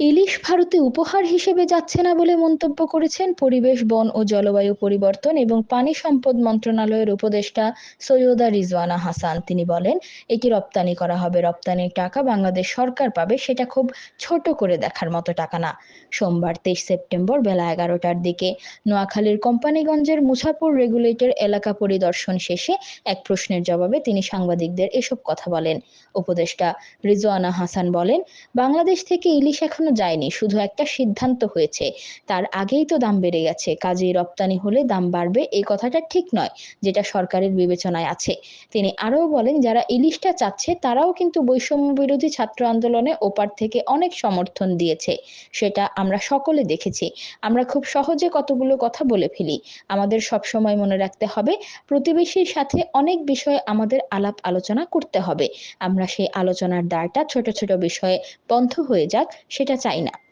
ইলিশ ভারতে উপহার হিসেবে যাচ্ছে না বলে মন্তব্য করেছেন পরিবেশ, বন ও জলবায়ু পরিবর্তন এবং পানি সম্পদ মন্ত্রণালয়ের উপদেষ্টা সৈয়দা রিজওয়ানা হাসান। তিনি বলেন, এটি রপ্তানি করা হবে। রপ্তানির টাকা বাংলাদেশ সরকার পাবে, সেটা খুব ছোট করে দেখার মতো টাকা না। সোমবার তেইশ সেপ্টেম্বর বেলা এগারোটার দিকে নোয়াখালীর কোম্পানিগঞ্জের মুছাপুর রেগুলেটর এলাকা পরিদর্শন শেষে এক প্রশ্নের জবাবে তিনি সাংবাদিকদের এসব কথা বলেন। উপদেষ্টা রিজওয়ানা হাসান বলেন, বাংলাদেশ থেকে ইলিশ এখনও যায়নি, শুধু একটা সিদ্ধান্ত হয়েছে। তার আগেই তো দাম বেড়ে গেছে, কাজেই রপ্তানি হলে দাম বাড়বে, এই কথাটা ঠিক নয়, যেটা সরকারের বিবেচনায় আছে। তিনি আরও বলেন, যারা ইলিশটা চাচ্ছে, তারাও কিন্তু বৈষম্য বিরোধী ছাত্র আন্দোলনে ওপার থেকে অনেক সমর্থন দিয়েছে। সেটা আমরা সকলে দেখেছি। আমরা খুব সহজে কতগুলো কথা বলে ফেলি। আমাদের সবসময় মনে রাখতে হবে, প্রতিবেশীর সাথে অনেক বিষয়ে আমাদের আলাপ আলোচনা করতে হবে। আমরা সেই আলোচনার দ্বারটা ছোট ছোট বিষয়ে বন্ধ হয়ে যাক, সেটা চাই না।